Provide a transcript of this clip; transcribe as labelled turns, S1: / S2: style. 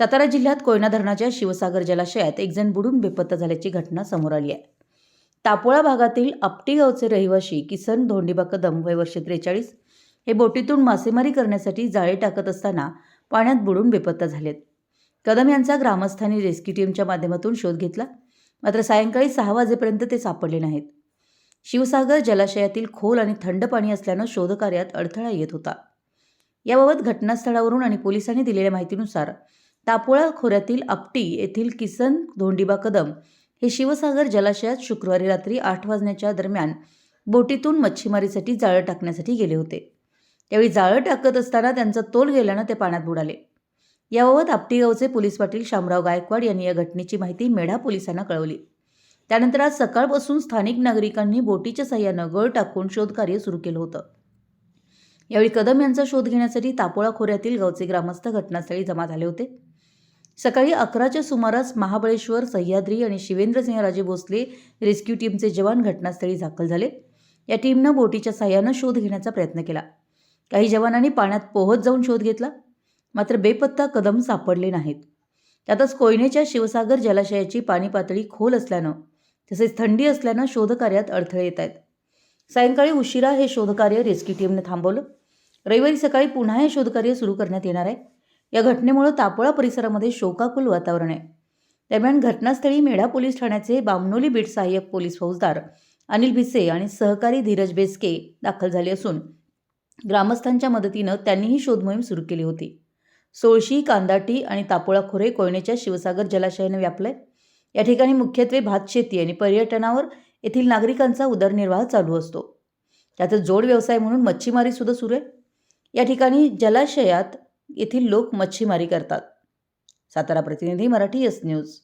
S1: सातारा जिल्ह्यात कोयना धरणाच्या शिवसागर जलाशयात एक जण बुडून बेपत्ता झाल्याची घटना समोर आली आहे. तापोळा भागातील आपटी गावचे रहिवाशी किसन धोंडीबा कदम वय वर्ष त्रेचाळीस हे बोटीतून मासेमारी करण्यासाठी जाळे टाकत असताना पाण्यात बुडून बेपत्ता झालेत. कदम यांचा ग्रामस्थांनी रेस्क्यू टीमच्या माध्यमातून शोध घेतला. मात्र सायंकाळी सहा वाजेपर्यंत ते सापडले नाहीत. शिवसागर जलाशयातील खोल आणि थंड पाणी असल्यानं शोधकार्यात अडथळा येत होता. याबाबत घटनास्थळावरून आणि पोलिसांनी दिलेल्या माहितीनुसार तापोळा खोऱ्यातील आपटी येथील किसन धोंडीबा कदम हे शिवसागर जलाशयात शुक्रवारी रात्री आठ वाजण्याच्या दरम्यान बोटीतून मच्छीमारीसाठी जाळं टाकण्यासाठी गेले होते. त्यावेळी जाळं टाकत असताना त्यांचा तोल गेल्यानं ते पाण्यात बुडाले. याबाबत आपटीगावचे पोलीस पाटील शामराव गायकवाड यांनी या घटनेची माहिती मेढा पोलिसांना कळवली. त्यानंतर आज सकाळपासून स्थानिक नागरिकांनी बोटीच्या सहाय्यानं गळ टाकून शोधकार्य सुरू केलं होतं. यावेळी कदम यांचा शोध घेण्यासाठी तापोळा खोऱ्यातील गावचे ग्रामस्थ घटनास्थळी जमा झाले होते. सकाळी अकराच्या सुमारास महाबळेश्वर सह्याद्री आणि शिवेंद्रसिंहराजे भोसले रेस्क्यू टीमचे जवान घटनास्थळी दाखल झाले. या टीमनं बोटीच्या साह्यानं शोध घेण्याचा प्रयत्न केला. काही जवानांनी पाण्यात पोहत जाऊन शोध घेतला. मात्र बेपत्ता कदम सापडले नाहीत. त्यातच कोयनेच्या शिवसागर जलाशयाची पाणी पातळी खोल असल्यानं तसेच थंडी असल्यानं शोधकार्यात अडथळे येत आहेत. सायंकाळी उशिरा हे शोधकार्य रेस्क्यू टीमने थांबवलं. रविवारी सकाळी पुन्हा हे शोधकार्य सुरू करण्यात येणार आहे. या घटनेमुळे तापोळा परिसरामध्ये शोकाकुल वातावरण आहे. दरम्यान घटनास्थळी मेढा पोलीस ठाण्याचे बामनोली बीट सहाय्यक पोलीस फौजदार अनिल भिसे आणि सहकारी धीरज बेसके दाखल झाले असून ग्रामस्थांच्या मदतीनं त्यांनीही शोधमोहीम सुरू केली होती. सोळशी कांदाटी आणि तापोळा खोरे कोयनेच्या शिवसागर जलाशयानं व्यापलंय. या ठिकाणी मुख्यत्वे भातशेती आणि पर्यटनावर येथील नागरिकांचा उदरनिर्वाह चालू असतो. त्यातच जोड व्यवसाय म्हणून मच्छीमारी सुद्धा सुरू आहे. या ठिकाणी जलाशयात येथील लोक मच्छीमारी करतात. सातारा प्रतिनिधी मराठी एस न्यूज